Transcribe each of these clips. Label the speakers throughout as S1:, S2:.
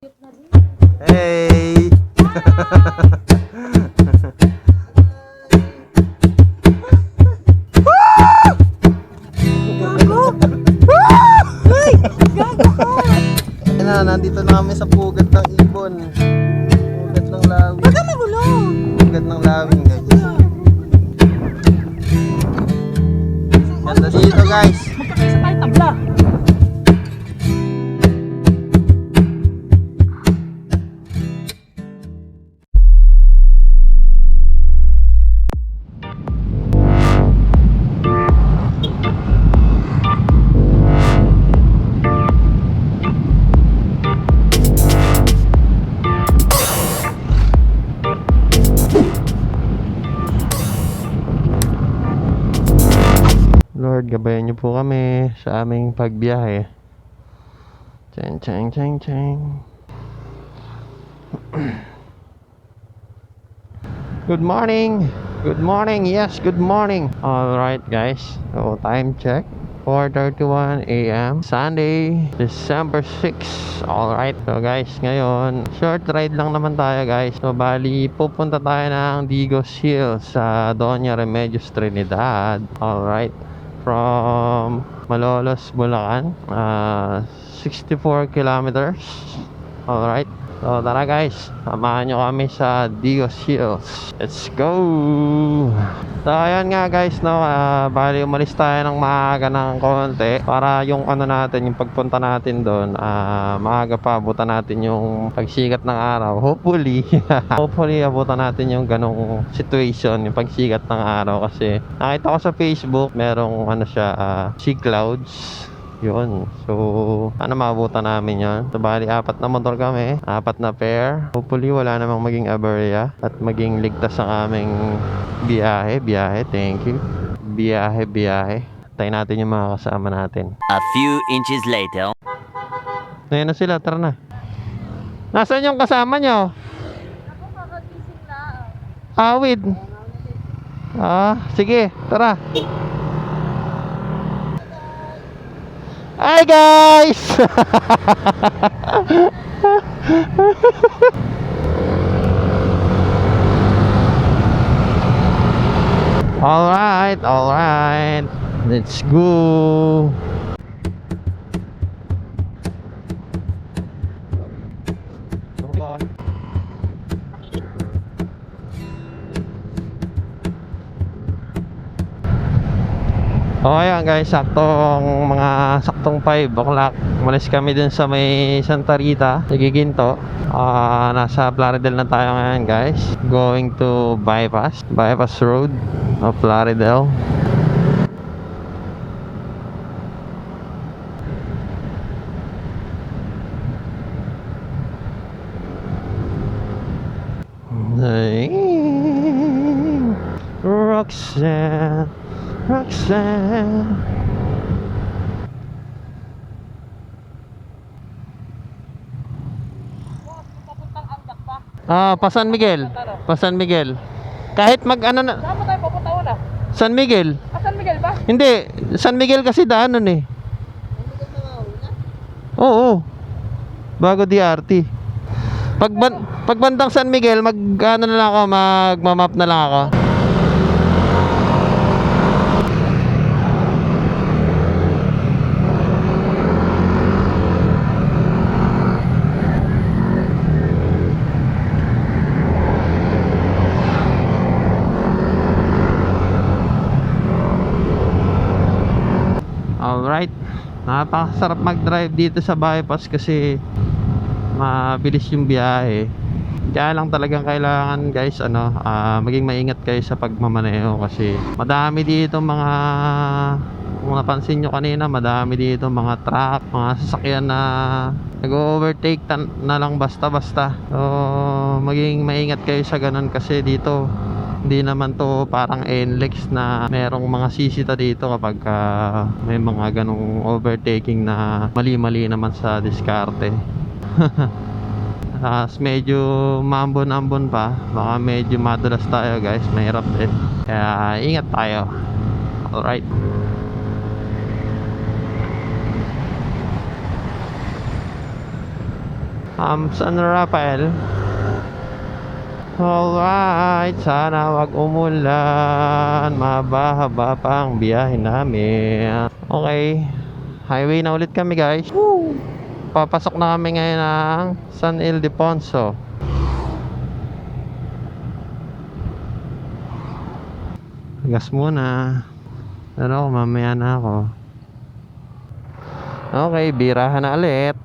S1: Hey! Ayan na, nandito na kami sa pugat ng po kami sa aming pagbiyahe. Cheng, cheng, cheng, cheng. Good morning. Good morning. Yes, good morning. All right, guys. So, time check. 4:31 a.m. Sunday, December 6. All right. So, guys, ngayon, short ride lang naman tayo, guys. So, bali, pupunta tayo ng Digos Hill sa Doña Remedios Trinidad. All right from Malolos, Bulacan. Uh, 64 kilometers. Alright. So, tara guys. Samahan nyo kami sa Dios Hills. Let's go! So, ayan nga guys, no. ah, bali, umalis tayo ng maaga ng konti para yung ano natin, yung pagpunta natin doon, ah, maaga pa, abutan natin yung pagsikat ng araw. Hopefully, hopefully, abutan natin yung ganong situation, yung pagsikat ng araw. Kasi, nakita ko sa Facebook, merong ano siya, ah, sea clouds. Yun. So, ano maabutan namin yun? So, bali, apat na motor kami. Apat na pair. Hopefully, wala namang maging aberya. At maging ligtas ang aming biyahe. Biyahe. Thank you. Biyahe, biyahe. Tayo natin yung mga kasama natin.
S2: A few inches later.
S1: Ngayon na sila. Tara na. Nasaan yung kasama nyo? Awid. Ah, sige. Tara. Hi guys! alright, alright. Let's go. O ayan guys, saktong mga saktong 5 o'clock. Umalis kami dun sa may Santa Rita, sa Giginto. Ah, nasa Plaridel na tayo ngayon guys. Going to Bypass, Bypass Road of Plaridel.
S3: Pa.
S1: Ah, pa San Miguel. Pa San Miguel. Kahit mag ano na,
S3: Saan tayo papunta wala?
S1: San Miguel.
S3: Ah, San Miguel ba?
S1: Hindi, San Miguel kasi daanan eh. Oo. Bago DRT. Pag ban- pag bandang San Miguel, mag ano na lang ako, magmamap na lang ako. Napakasarap mag-drive dito sa bypass kasi mabilis yung biyahe. Kaya lang talagang kailangan guys ano, ah, maging maingat kayo sa pagmamaneho kasi madami dito mga kung napansin nyo kanina, madami dito mga truck, mga sasakyan na nag-overtake na lang basta-basta. So, maging maingat kayo sa ganun kasi dito hindi naman to parang NLEX na merong mga sisita dito kapag ah, may mga ganong overtaking na mali-mali naman sa diskarte. Tapos medyo mambon-ambon pa. Baka medyo madulas tayo guys. Mahirap din. Kaya ingat tayo. Alright. Um, San Rafael. Alright, sana wag umulan. Mahaba-haba pa ang biyahe namin. Okay, highway na ulit kami guys. Woo! Papasok na kami ngayon ng San Ildefonso. Gas muna. Pero mamaya na ako. Okay, birahan na ulit.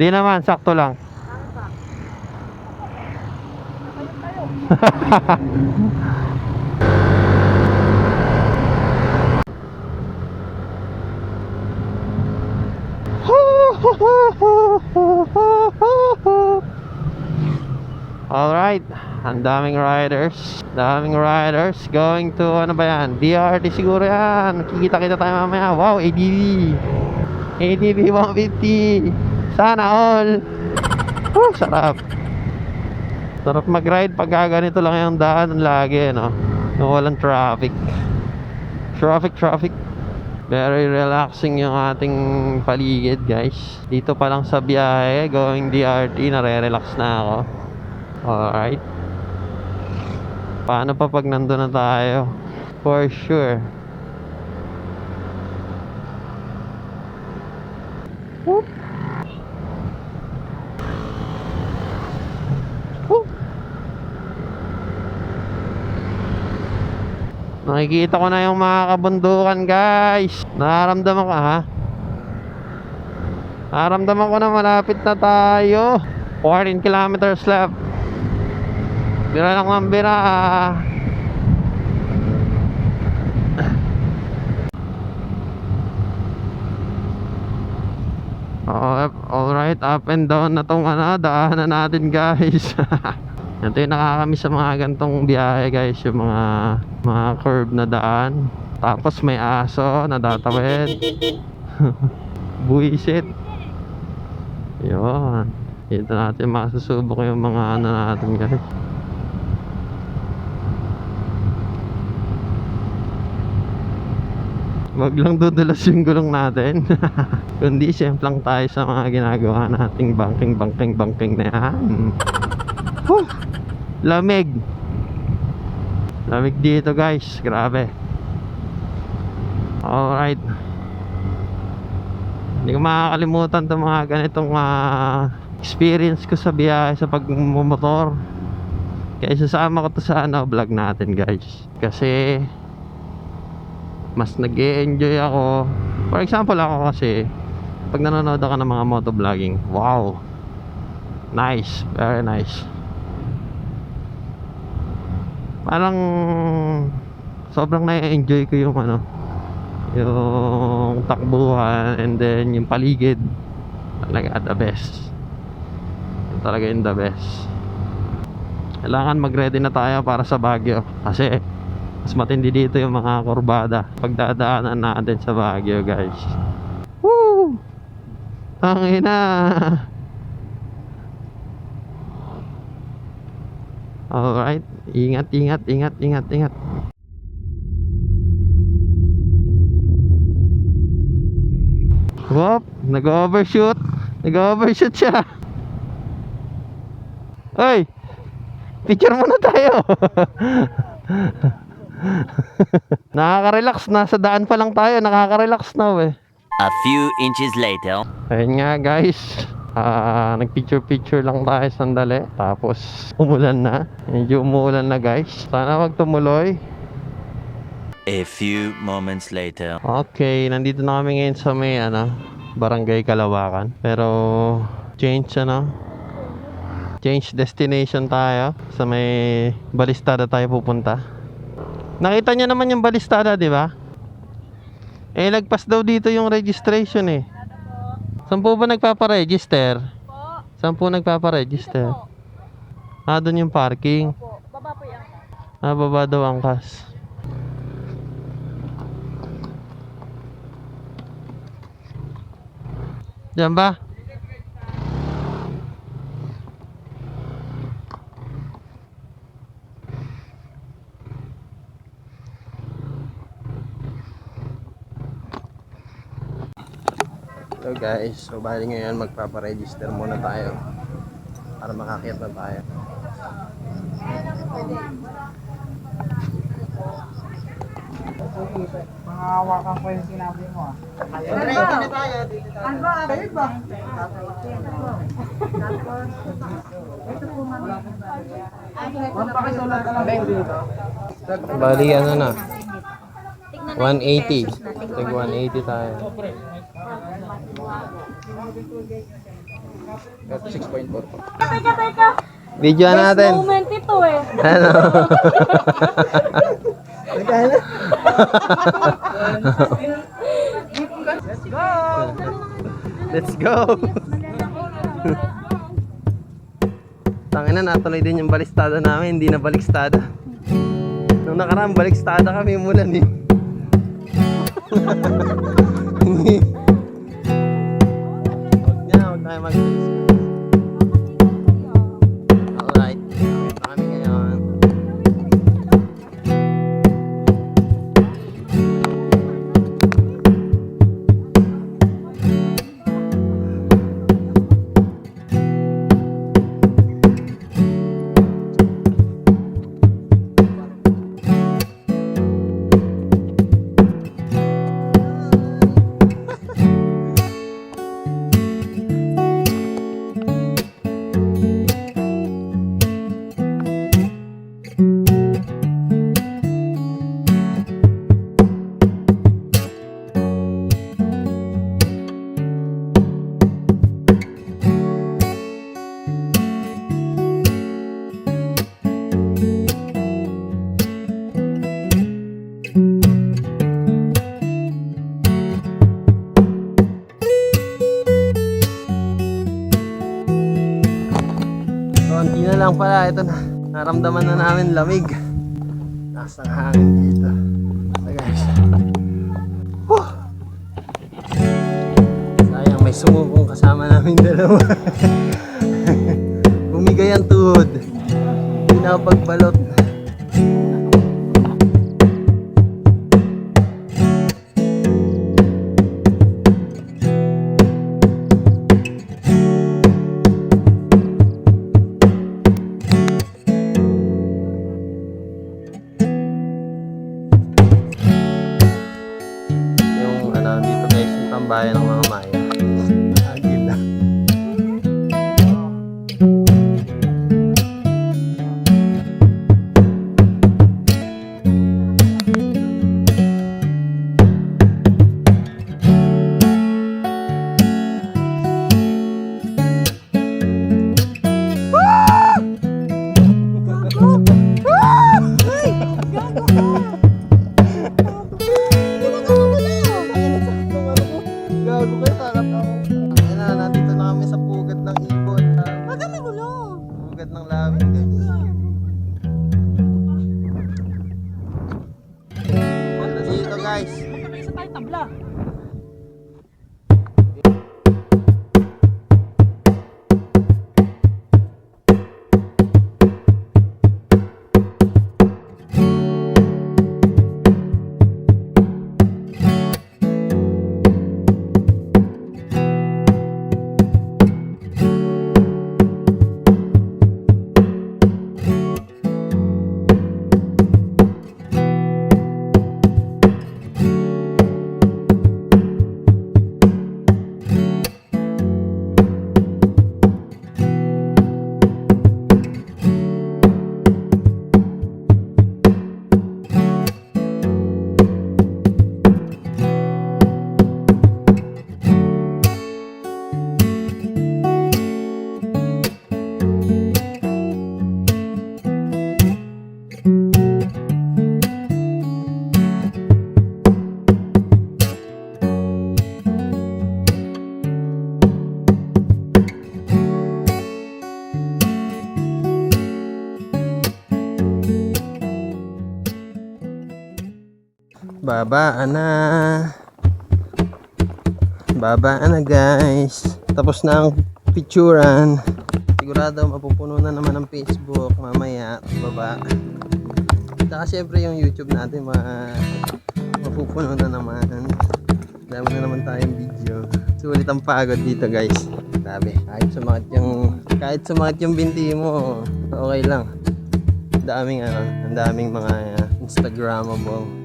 S1: Di naman, sakto lang. Alright, ang daming riders. Daming riders going to ano ba yan? DRT siguro yan. Kikita kita tayo mamaya. Wow, ADV. ADV 150. Sana all. Oh, sarap. Sarap mag-ride pag ganito lang yung daan lagi, no? Yung walang traffic. Traffic, traffic. Very relaxing yung ating paligid, guys. Dito pa lang sa biyahe, going DRT, nare-relax na ako. Alright. Paano pa pag nandun na tayo? For sure. Whoop. Nakikita ko na yung mga kabundukan guys. Nararamdaman ko ha? Nararamdaman ko na malapit na tayo. 14 kilometers left. Bira lang ng bira. Oh, alright, up and down na tong ano, daanan natin guys Ito yung nakakamiss sa mga gantong biyahe guys Yung mga, mga curve na daan. Tapos may aso na datawid Buisit. Yun. Dito natin masusubok yung mga ano natin guys. Wag lang dudulas yung gulong natin. Kundi siyempre lang tayo sa mga ginagawa nating banking banking banking na yan Whew! Lamig. Lamig dito guys. Grabe. Alright. Hindi ko makakalimutan itong mga ganitong ah, experience ko sa biyahe sa pagmumotor. Kaya sasama ko to sa ano, vlog natin guys. Kasi mas nag enjoy ako. For example ako kasi Pag nanonood ako ng mga motovlogging Wow. Nice, very nice Parang Sobrang na-enjoy ko yung ano Yung takbuhan And then yung paligid. Talaga the best. Talaga yung the best. Kailangan mag-ready na tayo para sa Baguio Kasi mas matindi dito yung mga kurbada. Pagdadaanan natin sa Baguio guys. Woo! Ang ina Alright Ingat, ingat, ingat, ingat, ingat Whoop! Nag-overshoot Nag-overshoot siya Hoy! Picture muna tayo Nakaka-relax na sa daan pa lang tayo, nakaka-relax na eh.
S2: A few inches later.
S1: Ayun nga guys. Ah, nagpicture-picture lang tayo sandali. Tapos umulan na. Medyo umulan na guys. Sana wag tumuloy.
S2: A few moments later.
S1: Okay, nandito na kami ngayon sa may ano, Barangay Kalawakan. Pero change ano, change destination tayo. Sa may Balistada tayo pupunta. Nakita niyo naman yung Balistada, di ba? Eh, lagpas daw dito yung registration eh. Saan po ba nagpaparegister?
S3: Po.
S1: Saan po nagpaparegister?
S3: Po.
S1: Ah, doon yung parking.
S3: Po. Baba po yan.
S1: Ah, baba daw ang kas. Diyan ba?
S4: So guys, so bali ngayon magpaparegister muna tayo para makakit na tayo.
S3: Pangawakan ko yung sinabi mo ah.
S4: Bali ano na? 180. Tag 180 tayo.
S5: 6.4.
S3: Teka, teka.
S4: Video natin.
S3: Moment ito eh.
S4: Ano? Let's go! Tangina na, natuloy din yung balistada namin, hindi na balikstada. Nung nakaraan, balikstada kami mulan eh. mag lang pala, ito na. Naramdaman na namin lamig. Taas ng hangin dito. So guys. Whew. Sayang, may sumubong kasama namin dalawa. Bumigay ang tuhod. Hindi na pagbalot. Babaan na. Babaan na guys. Tapos na ang picturan. Sigurado mapupuno na naman ang Facebook mamaya. Baba. Saka syempre yung YouTube natin ma mapupuno na naman. Dami na naman tayong video. Sulit ang pagod dito guys. Grabe. Kahit sumakit yung kahit sumakit yung binti mo, okay lang. Ang daming ano, ang daming mga uh, Instagrammable.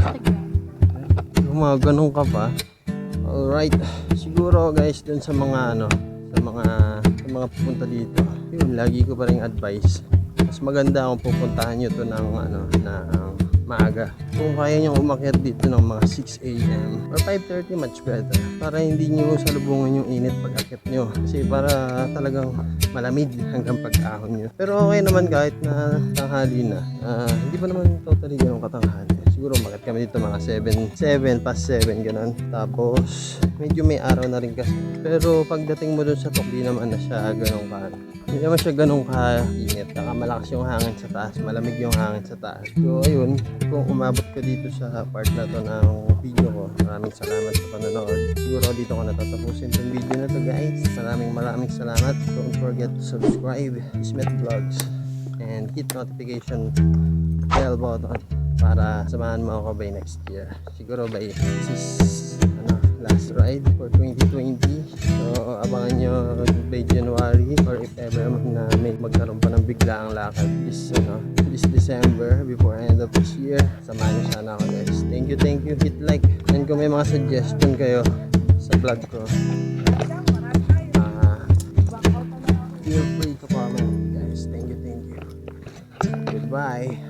S4: Ayan, Gumaganon ka pa. Alright. Siguro guys, dun sa mga ano, sa mga sa mga pupunta dito. Yun, lagi ko pa rin advice. Mas maganda kung pupuntahan nyo to ng ano, ng maaga. Kung kaya nyo umakyat dito ng mga 6 a.m. or 5.30 much better. Para hindi nyo salubungan yung init pag akyat nyo. Kasi para talagang malamig hanggang pag-ahon nyo. Pero okay naman kahit na tanghali na. Ah, hindi pa naman totally ganun katanghali. Siguro umakyat kami dito mga 7, 7 past 7 ganun. Tapos medyo may araw na rin kasi. Pero pagdating mo dun sa tok, di naman na siya ganun ka. Hindi naman siya ganun ka-init. Saka malakas yung hangin sa taas. Malamig yung hangin sa taas. So ayun, kung umabot ka dito sa part na to ng video ko, maraming salamat sa panonood. Siguro dito ko natatapusin itong video na to guys. Maraming maraming salamat. Don't forget to subscribe. Ismet Vlogs. And hit notification bell button para samahan mo ako by next year. Siguro by this is ano, last ride for 2020. So abangan nyo by January or if ever na may magkaroon pa ng biglaang lakad this, ano, this December before end of this year. Samahan nyo sana ako guys. Thank you, thank you. Hit like. And kung may mga suggestion kayo sa vlog ko, ah, feel free to comment guys. Thank you, thank you. Goodbye.